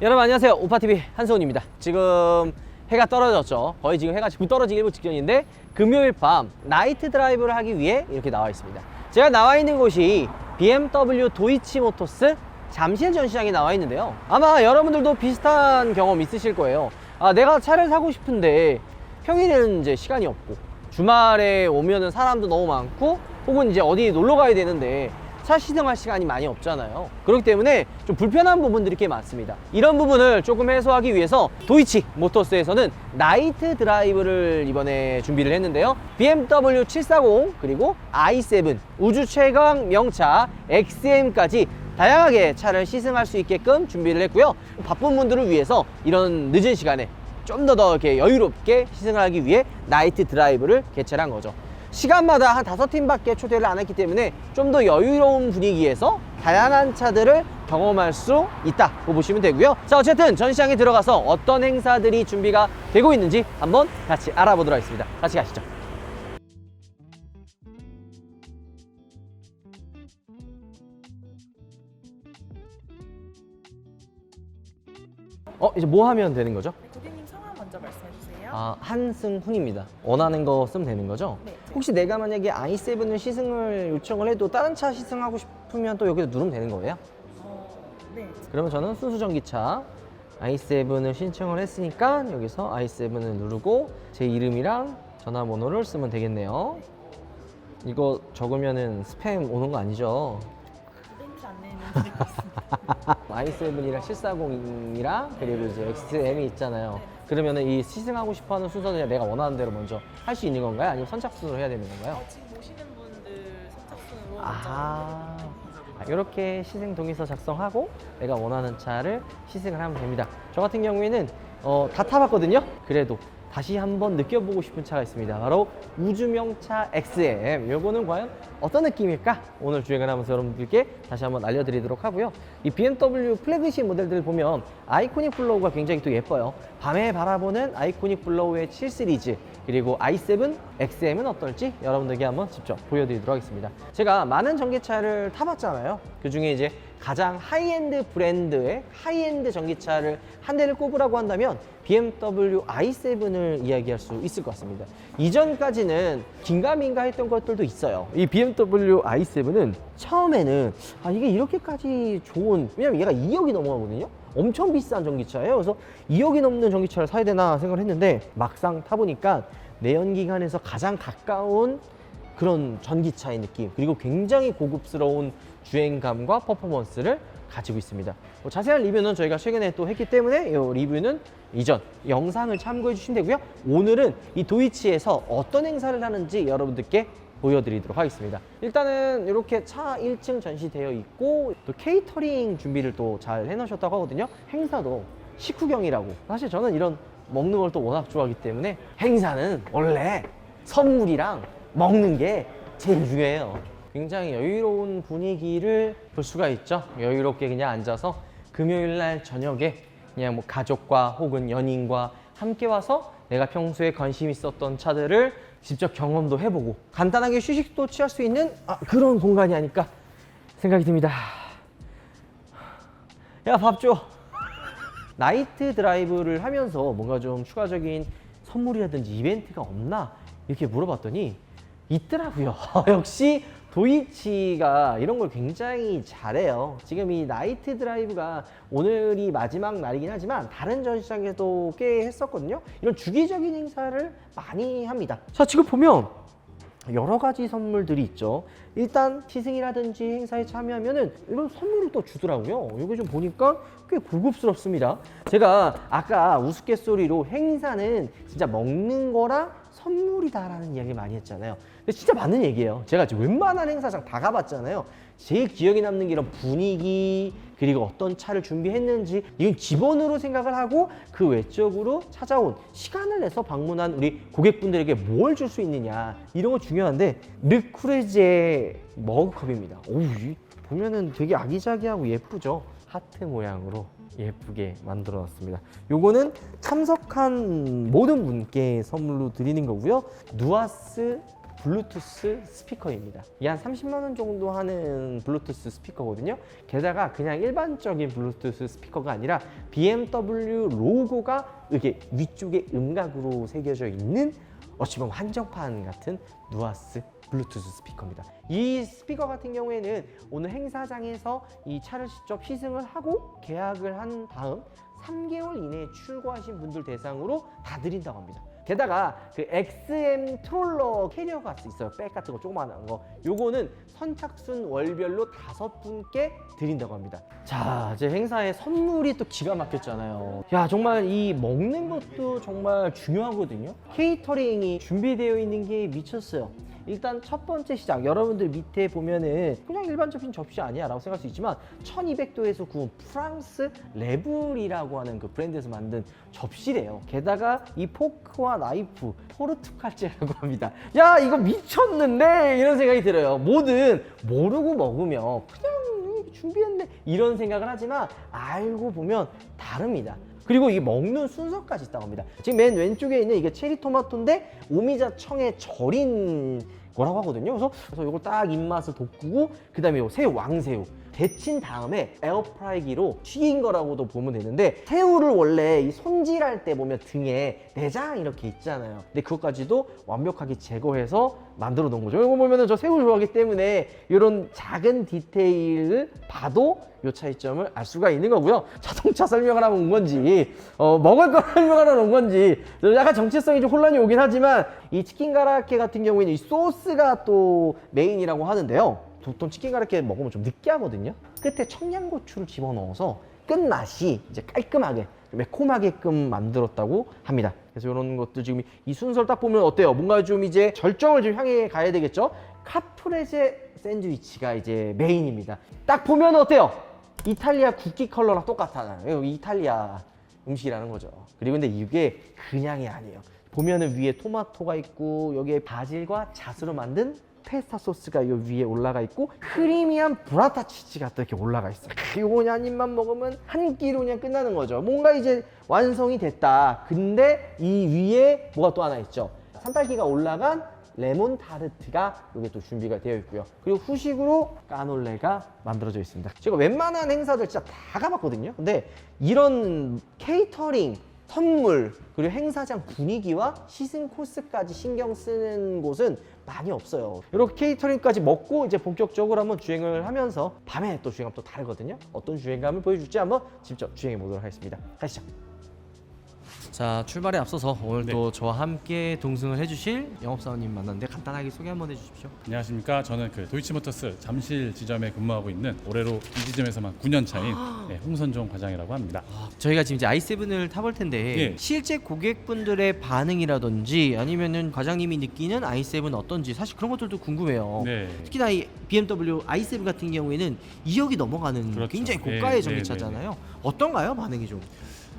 여러분 안녕하세요. 오파TV 한소훈입니다. 지금 해가 떨어졌죠. 거의 지금 해가 떨어지기 일부 직전인데 금요일 밤 나이트 드라이브를 하기 위해 이렇게 나와 있습니다. 제가 나와 있는 곳이 BMW 도이치모터스 잠실 전시장에 나와 있는데요. 아마 여러분들도 비슷한 경험 있으실 거예요. 아 내가 차를 사고 싶은데 평일에는 이제 시간이 없고 주말에 오면은 사람도 너무 많고 혹은 이제 어디 놀러 가야 되는데 차 시승할 시간이 많이 없잖아요. 그렇기 때문에 좀 불편한 부분들이 꽤 많습니다. 이런 부분을 조금 해소하기 위해서 도이치 모터스에서는 나이트 드라이브를 이번에 준비를 했는데요. BMW 740 그리고 i7 우주 최강 명차 XM까지 다양하게 차를 시승할 수 있게끔 준비를 했고요. 바쁜 분들을 위해서 이런 늦은 시간에 좀 더 더 이렇게 여유롭게 시승을 하기 위해 나이트 드라이브를 개최를 한 거죠. 시간마다 한 다섯 팀밖에 초대를 안 했기 때문에 좀 더 여유로운 분위기에서 다양한 차들을 경험할 수 있다고 보시면 되고요. 자, 어쨌든 전시장에 들어가서 어떤 행사들이 준비가 되고 있는지 한번 같이 알아보도록 하겠습니다. 같이 가시죠. 어, 이제 뭐 하면 되는 거죠? 네, 주세요. 아, 한승훈입니다. 원하는 거 쓰면 되는 거죠? 네. 혹시 내가 만약에 i7을 시승을 요청을 해도 다른 차 시승하고 싶으면 또 여기서 누르면 되는 거예요? 어, 네. 그러면 저는 순수 전기차 i7을 신청을 했으니까 여기서 i7을 누르고 제 이름이랑 전화번호를 쓰면 되겠네요. 이거 적으면은 스팸 오는 거 아니죠? 땡큐 안내는 드릴 것 같습니다. i7이랑 740이랑 그리고 이제 XM이 있잖아요. 그러면은 이 시승하고 싶어하는 순서는 내가 원하는 대로 먼저 할 수 있는 건가요? 아니면 선착순으로 해야 되는 건가요? 어, 지금 오시는 분들 선착순으로 아, 이렇게 시승 동의서 작성하고 내가 원하는 차를 시승을 하면 됩니다. 저 같은 경우에는 어, 다 타봤거든요. 그래도 다시 한번 느껴보고 싶은 차가 있습니다. 바로 우주명차 XM. 요거는 과연 어떤 느낌일까? 오늘 주행을 하면서 여러분들께 다시 한번 알려드리도록 하고요. 이 BMW 플래그십 모델들 보면 아이코닉 블로우가 굉장히 또 예뻐요. 밤에 바라보는 아이코닉 블로우의 7 시리즈 그리고 i7, XM은 어떨지 여러분들께 한번 직접 보여드리도록 하겠습니다. 제가 많은 전기차를 타봤잖아요. 그 중에 이제 가장 하이엔드 브랜드의 하이엔드 전기차를 한 대를 꼽으라고 한다면 BMW i7을 이야기할 수 있을 것 같습니다. 이전까지는 긴가민가 했던 것들도 있어요. 이 BMW i7은 처음에는 아 이게 이렇게까지 좋은 왜냐면 얘가 2억이 넘어가거든요. 엄청 비싼 전기차예요. 그래서 2억이 넘는 전기차를 사야 되나 생각을 했는데 막상 타보니까 내연기관에서 가장 가까운 그런 전기차의 느낌 그리고 굉장히 고급스러운 주행감과 퍼포먼스를 가지고 있습니다. 뭐 자세한 리뷰는 저희가 최근에 또 했기 때문에 이 리뷰는 이전 영상을 참고해 주시면 되고요. 오늘은 이 도이치에서 어떤 행사를 하는지 여러분들께 보여드리도록 하겠습니다. 일단은 이렇게 차 1층 전시되어 있고 또 케이터링 준비를 또 잘 해놓으셨다고 하거든요. 행사도 식후경이라고. 사실 저는 이런 먹는 걸 또 워낙 좋아하기 때문에 행사는 원래 선물이랑 먹는 게 제일 중요해요. 굉장히 여유로운 분위기를 볼 수가 있죠. 여유롭게 그냥 앉아서 금요일 날 저녁에 그냥 뭐 가족과 혹은 연인과 함께 와서 내가 평소에 관심 있었던 차들을 직접 경험도 해보고 간단하게 휴식도 취할 수 있는 아, 그런 공간이 아닐까 생각이 듭니다. 야, 밥 줘. 나이트 드라이브를 하면서 뭔가 좀 추가적인 선물이라든지 이벤트가 없나 이렇게 물어봤더니 있더라고요. 역시 도이치가 이런 걸 굉장히 잘해요. 지금 이 나이트 드라이브가 오늘이 마지막 날이긴 하지만 다른 전시장에도 꽤 했었거든요. 이런 주기적인 행사를 많이 합니다. 자, 지금 보면 여러 가지 선물들이 있죠. 일단 시승이라든지 행사에 참여하면은 이런 선물을 또 주더라고요. 이거 좀 보니까 꽤 고급스럽습니다. 제가 아까 우스갯소리로 행사는 진짜 먹는 거랑 선물이다라는 이야기 많이 했잖아요. 근데 진짜 맞는 얘기예요. 제가 웬만한 행사장 다 가봤잖아요. 제일 기억에 남는 게 이런 분위기 그리고 어떤 차를 준비했는지 이건 기본으로 생각을 하고 그 외적으로 찾아온 시간을 내서 방문한 우리 고객분들에게 뭘 줄 수 있느냐 이런 거 중요한데 르쿠레제 머그컵입니다. 오, 이 보면은 되게 아기자기하고 예쁘죠. 하트 모양으로 예쁘게 만들어 놨습니다. 요거는 참석한 모든 분께 선물로 드리는 거고요. 누아스 블루투스 스피커입니다. 이게 한 30만 원 정도 하는 블루투스 스피커거든요. 게다가 그냥 일반적인 블루투스 스피커가 아니라 BMW 로고가 이렇게 위쪽에 음각으로 새겨져 있는 어찌 보면 한정판 같은 누아스 블루투스 스피커입니다. 이 스피커 같은 경우에는 오늘 행사장에서 이 차를 직접 시승을 하고 계약을 한 다음 3개월 이내에 출고하신 분들 대상으로 다 드린다고 합니다. 게다가 그 XM 트롤러 캐리어가 있어요. 백 같은 거 조그마한 거. 요거는 선착순 월별로 다섯 분께 드린다고 합니다. 자, 이제 행사에 선물이 또 기가 막혔잖아요. 야, 정말 이 먹는 것도 정말 중요하거든요. 케이터링이 준비되어 있는 게 미쳤어요. 일단 첫 번째 시장 여러분들 밑에 보면은 그냥 일반적인 접시 아니야 라고 생각할 수 있지만 1200도에서 구운 프랑스 레블이라고 하는 그 브랜드에서 만든 접시래요. 게다가 이 포크와 나이프 포르투갈제라고 합니다. 야 이거 미쳤는데? 이런 생각이 들어요. 뭐든 모르고 먹으면 그냥 준비했네. 이런 생각을 하지만 알고 보면 다릅니다 그리고 이 먹는 순서까지 있다고 합니다. 지금 맨 왼쪽에 있는 이게 체리 토마토인데 오미자 청에 절인 거라고 하거든요. 그래서 그래서 이걸 딱 입맛을 돋구고 그다음에 요 새우 왕새우 데친 다음에 에어프라이기로 튀긴 거라고도 보면 되는데 새우를 원래 이 손질할 때 보면 등에 내장 이렇게 있잖아요. 근데 그것까지도 완벽하게 제거해서 만들어 놓은 거죠. 이거 보면은 저 새우 좋아하기 때문에 이런 작은 디테일을 봐도 요 차이점을 알 수가 있는 거고요. 자동차 설명을 하면 온 건지, 어, 먹을 걸 설명하러 온 건지, 약간 정체성이 좀 혼란이 오긴 하지만, 이 치킨 가라케 같은 경우에는 이 소스가 또 메인이라고 하는데요. 보통 치킨 가라케 먹으면 좀 느끼하거든요. 끝에 청양고추를 집어넣어서 끝맛이 이제 깔끔하게, 매콤하게끔 만들었다고 합니다. 그래서 이런 것도 지금 이 순서를 딱 보면 어때요? 뭔가 좀 이제 절정을 좀 향해 가야 되겠죠? 카프레제 샌드위치가 이제 메인입니다. 딱 보면 어때요? 이탈리아 국기 컬러랑 똑같아요. 이탈리아 음식이라는 거죠. 그리고 근데 이게 그냥이 아니에요. 보면은 위에 토마토가 있고 여기에 바질과 잣으로 만든 페스타 소스가 요 위에 올라가 있고 크리미한 브라타 치즈가 또 이렇게 올라가 있어요. 이거 그냥 한 입만 먹으면 한 끼로 그냥 끝나는 거죠. 뭔가 이제 완성이 됐다. 근데 이 위에 뭐가 또 하나 있죠. 산딸기가 올라간 레몬 타르트가 여기 또 준비가 되어 있고요. 그리고 후식으로 까놀레가 만들어져 있습니다. 제가 웬만한 행사들 진짜 다 가봤거든요. 근데 이런 케이터링, 선물, 그리고 행사장 분위기와 시승 코스까지 신경 쓰는 곳은 많이 없어요. 이렇게 케이터링까지 먹고 이제 본격적으로 한번 주행을 하면서 밤에 또 주행하면 또 다르거든요. 어떤 주행감을 보여줄지 한번 직접 주행해 보도록 하겠습니다. 가시죠. 자 출발에 앞서서 오늘 네. 또 저와 함께 동승을 해주실 영업사원님 만났는데 간단하게 소개 한번 해주십시오. 안녕하십니까. 저는 그 도이치모터스 잠실 지점에 근무하고 있는 올해로 이 지점에서만 9년 차인 네, 홍선종 과장이라고 합니다. 저희가 지금 이제 i7을 타볼 텐데 예. 실제 고객분들의 반응이라든지 아니면은 과장님이 느끼는 i7 어떤지 사실 그런 것들도 궁금해요. 네. 특히나 이 BMW i7 같은 경우에는 2억이 넘어가는 그렇죠. 굉장히 네, 고가의 네, 전기차잖아요. 어떤가요 반응이 좀?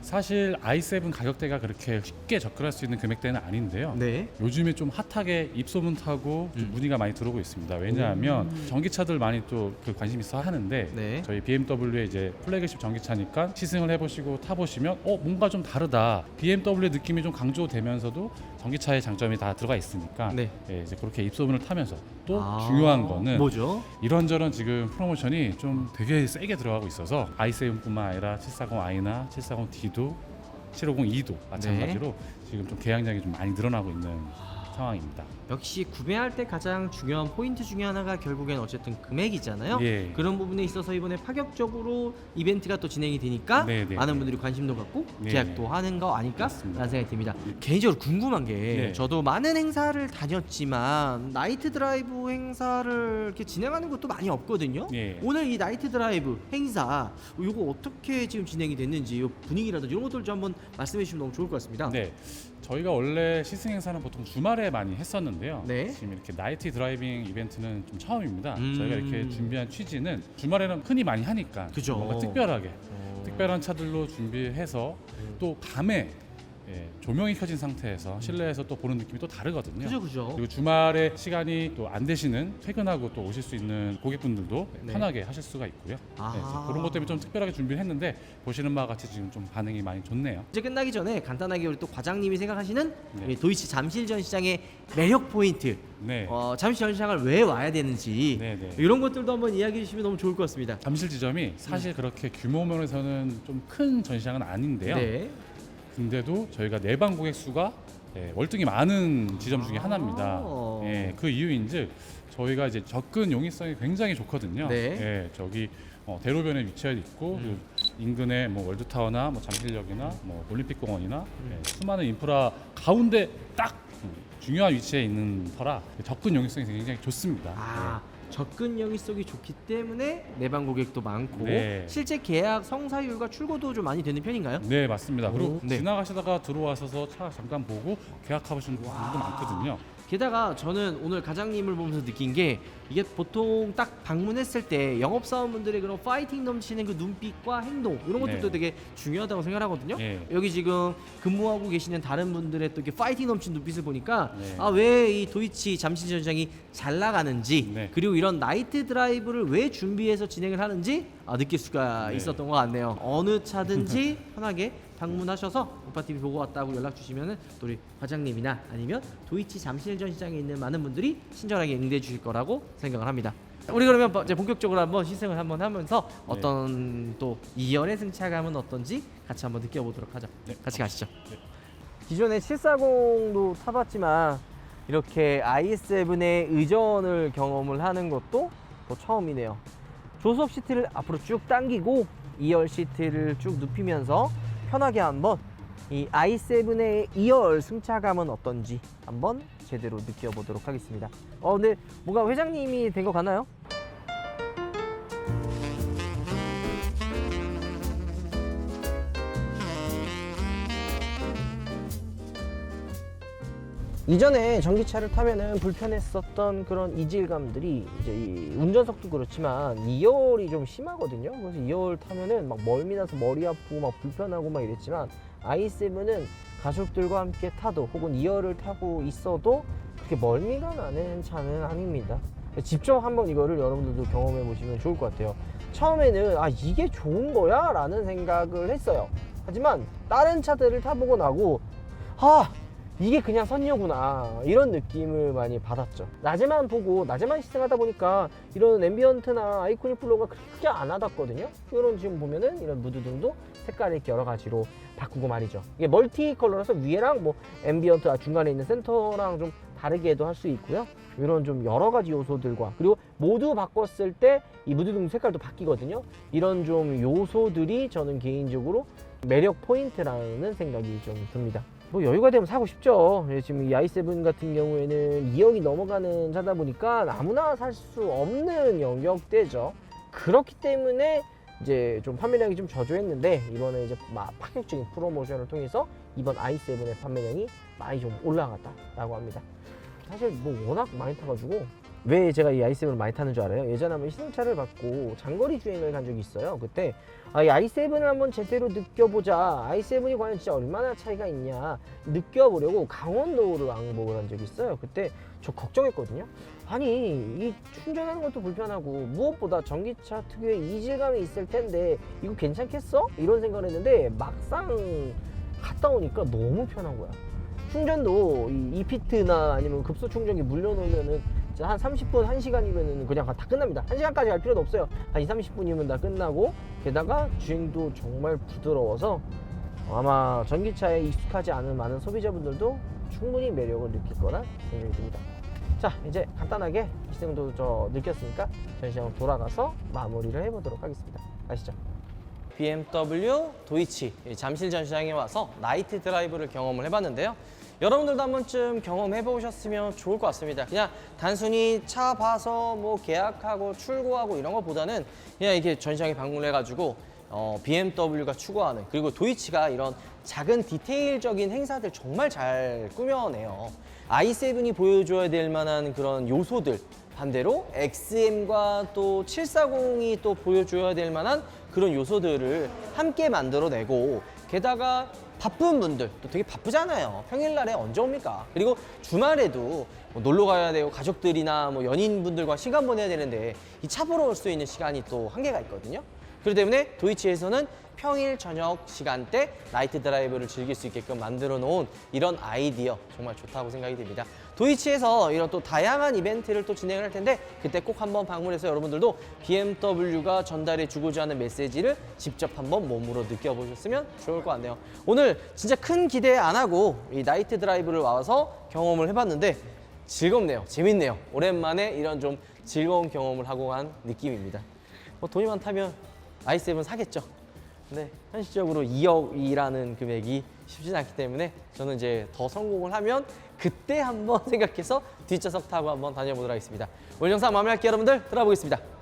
사실 i7 가격대가 그렇게 쉽게 접근할 수 있는 금액대는 아닌데요. 네. 요즘에 좀 핫하게 입소문 타고 좀 음. 문의가 많이 들어오고 있습니다. 왜냐하면 전기차들 많이 또 그 관심 있어 하는데 네. 저희 BMW의 이제 플래그십 전기차니까 시승을 해보시고 타보시면 어 뭔가 좀 다르다. BMW의 느낌이 좀 강조되면서도 전기차의 장점이 다 들어가 있으니까 네. 예, 이제 그렇게 입소문을 타면서 또 아, 중요한 거는 뭐죠? 이런저런 지금 프로모션이 좀 되게 세게 들어가고 있어서 i7뿐만 아니라 740i나 740D도 750E도 마찬가지로 네. 지금 좀 계약량이 좀 많이 늘어나고 있는 아. 상황입니다. 역시 구매할 때 가장 중요한 포인트 중에 하나가 결국엔 어쨌든 금액이잖아요. 예. 그런 부분에 있어서 이번에 파격적으로 이벤트가 또 진행이 되니까 네, 네, 많은 네. 분들이 관심도 갖고 네, 계약도 네. 하는 거 아닐까? 맞습니다. 라는 생각이 듭니다. 개인적으로 궁금한 게 네. 저도 많은 행사를 다녔지만 나이트 드라이브 행사를 이렇게 진행하는 것도 많이 없거든요. 예. 오늘 이 나이트 드라이브 행사 이거 어떻게 지금 진행이 됐는지 이 분위기라든지 이런 것들 좀 한번 말씀해 주시면 너무 좋을 것 같습니다. 네. 저희가 원래 시승 행사는 보통 주말에 많이 했었는데 요. 네. 지금 이렇게 나이트 드라이빙 이벤트는 좀 처음입니다. 음. 저희가 이렇게 준비한 취지는 주말에는 흔히 많이 하니까 그죠. 뭔가 특별하게 어. 특별한 차들로 준비해서 또 밤에 예, 조명이 켜진 상태에서 실내에서 또 보는 느낌이 또 다르거든요. 그죠 그죠. 그리고 주말에 시간이 또 안 되시는 퇴근하고 또 오실 수 있는 고객분들도 네. 편하게 하실 수가 있고요. 아하. 네, 그래서 그런 것 때문에 좀 특별하게 준비를 했는데 보시는 바와 같이 지금 좀 반응이 많이 좋네요. 이제 끝나기 전에 간단하게 우리 또 과장님이 생각하시는 네. 우리 도이치 잠실전 시장의 매력 포인트, 네. 어, 잠실전 시장을 왜 와야 되는지 네, 네. 이런 것들도 한번 이야기해 주시면 너무 좋을 것 같습니다. 잠실 지점이 사실 그렇게 규모 면에서는 좀 큰 전시장은 아닌데요. 네. 근데도 저희가 내방 고객 수가 예, 월등히 많은 지점 중에 아. 하나입니다. 예, 그 이유인즉 저희가 이제 접근 용이성이 굉장히 좋거든요. 네. 예, 저기 어, 대로변에 위치해 있고 음. 그 인근에 뭐 월드타워나 뭐 잠실역이나 뭐 올림픽공원이나 음. 예, 수많은 인프라 가운데 딱 음, 중요한 위치에 있는 터라 접근 용이성이 굉장히 좋습니다. 아 접근 영위성이 좋기 때문에 내방 고객도 많고 네. 실제 계약 성사율과 출고도 좀 많이 되는 편인가요? 네 맞습니다. 그리고 오, 네. 지나가시다가 들어와서서 차 잠깐 보고 계약하시는 분들도 많거든요. 게다가 저는 오늘 과장님을 보면서 느낀 게 이게 보통 딱 방문했을 때 영업 사원분들의 그런 파이팅 넘치는 그 눈빛과 행동 이런 것들도 네. 되게 중요하다고 생각하거든요. 예. 여기 지금 근무하고 계시는 다른 분들의 또 이렇게 파이팅 넘치는 눈빛을 보니까 네. 아왜 이 도이치 잠실 전장이 잘 나가는지 네. 그리고 이런 나이트 드라이브를 왜 준비해서 진행을 하는지 아, 느낄 수가 네. 있었던 것 같네요. 어느 차든지 편하게 방문하셔서 오빠 TV 보고 왔다고 연락 주시면은 또 우리 과장님이나 아니면 도이치 잠실 전 시장에 있는 많은 분들이 친절하게 응대해 주실 거라고 생각을 합니다. 우리 그러면 이제 본격적으로 한번 시승을 한번 하면서 네. 어떤 또 2열의 승차감은 어떤지 같이 한번 느껴보도록 하죠. 네. 같이 가시죠. 네. 기존에 740도 타봤지만 이렇게 i7의 의전을 경험을 하는 것도 또 처음이네요. 조수석 시트를 앞으로 쭉 당기고 2열 시트를 쭉 눕히면서 편하게 한번 이 i7의 2열 승차감은 어떤지 한번 제대로 느껴보도록 하겠습니다. 어, 근데 뭔가 회장님이 된 것 같나요? 이전에 전기차를 타면은 불편했었던 그런 이질감들이 이제 이 운전석도 그렇지만 2열이 좀 심하거든요. 그래서 2열 타면은 막 멀미 나서 머리 아프고 막 불편하고 막 이랬지만 i7은 가족들과 함께 타도 혹은 2열을 타고 있어도 그렇게 멀미가 나는 차는 아닙니다. 직접 한번 이거를 여러분들도 경험해 보시면 좋을 것 같아요. 처음에는 아 이게 좋은 거야? 라는 생각을 했어요. 하지만 다른 차들을 타보고 나고 아 이게 그냥 선녀구나. 이런 느낌을 많이 받았죠. 낮에만 보고 낮에만 시승하다 보니까 이런 앰비언트나 아이코닉 플로우가 그렇게 크게 안 와닿거든요. 이런 지금 보면은 이런 무드등도 색깔이 이렇게 여러 가지로 바꾸고 말이죠. 이게 멀티 컬러라서 위에랑 뭐 앰비언트 아, 중간에 있는 센터랑 좀 다르게도 할 수 있고요. 이런 좀 여러 가지 요소들과 그리고 모두 바꿨을 때 이 무드등 색깔도 바뀌거든요. 이런 좀 요소들이 저는 개인적으로 매력 포인트라는 생각이 좀 듭니다. 뭐 여유가 되면 사고 싶죠. 예, 지금 이 i7 같은 경우에는 2억이 넘어가는 차다 보니까 아무나 살 수 없는 영역대죠. 그렇기 때문에 이제 좀 판매량이 좀 저조했는데 이번에 이제 막 파격적인 프로모션을 통해서 이번 i7의 판매량이 많이 좀 올라갔다라고 합니다. 사실 뭐 워낙 많이 타가지고 왜 제가 이 i7을 많이 타는 줄 알아요? 예전에 한번 신차를 받고 장거리 주행을 간 적이 있어요. 그때 아, 이 i7을 한번 제대로 느껴보자. i7이 과연 진짜 얼마나 차이가 있냐 느껴보려고 강원도를 왕복을 한 적이 있어요. 그때 저 걱정했거든요. 아니 이 충전하는 것도 불편하고 무엇보다 전기차 특유의 이질감이 있을 텐데 이거 괜찮겠어? 이런 생각을 했는데 막상 갔다 오니까 너무 편한 거야. 충전도 이 이 피트나 아니면 급소 충전기 물려놓으면은 한 30분, 1시간이면은 그냥 다 끝납니다. 1시간까지 갈 필요도 없어요. 한 2, 30분이면 다 끝나고 게다가 주행도 정말 부드러워서 아마 전기차에 익숙하지 않은 많은 소비자분들도 충분히 매력을 느낄 거라 생각이 듭니다. 자, 이제 간단하게 시승도 저 느꼈으니까 전시장으로 돌아가서 마무리를 해보도록 하겠습니다. 가시죠. BMW 도이치 잠실 전시장에 와서 나이트 드라이브를 경험을 해봤는데요. 여러분들도 한 번쯤 경험해 보셨으면 좋을 것 같습니다. 그냥 단순히 차 봐서 뭐 계약하고 출고하고 이런 것보다는 그냥 이렇게 전시장에 방문해 가지고 어, BMW가 추구하는 그리고 도이치가 이런 작은 디테일적인 행사들 정말 잘 꾸며내요. i7이 보여줘야 될 만한 그런 요소들 반대로 XM과 또 740이 또 보여줘야 될 만한 그런 요소들을 함께 만들어내고 게다가 바쁜 분들 또 되게 바쁘잖아요. 평일날에 언제 옵니까? 그리고 주말에도 뭐 놀러 가야 되고 가족들이나 뭐 연인분들과 시간 보내야 되는데 이 차 보러 올 수 있는 시간이 또 한계가 있거든요. 그렇기 때문에 도이치에서는 평일 저녁 시간대 나이트 드라이브를 즐길 수 있게끔 만들어 놓은 이런 아이디어 정말 좋다고 생각이 듭니다. 도이치에서 이런 또 다양한 이벤트를 또 진행을 할 텐데 그때 꼭 한번 방문해서 여러분들도 BMW가 전달해 주고자 하는 메시지를 직접 한번 몸으로 느껴보셨으면 좋을 것 같네요. 오늘 진짜 큰 기대 안 하고 이 나이트 드라이브를 와서 경험을 해봤는데 즐겁네요. 재밌네요. 오랜만에 이런 좀 즐거운 경험을 하고 간 느낌입니다. 뭐 돈이 많다면 i7 사겠죠. 근데 현실적으로 2억이라는 금액이 쉽진 않기 때문에 저는 이제 더 성공을 하면 그때 한번 생각해서 뒷좌석 타고 한번 다녀보도록 하겠습니다. 오늘 영상 마무리할게요 여러분들 들어보겠습니다.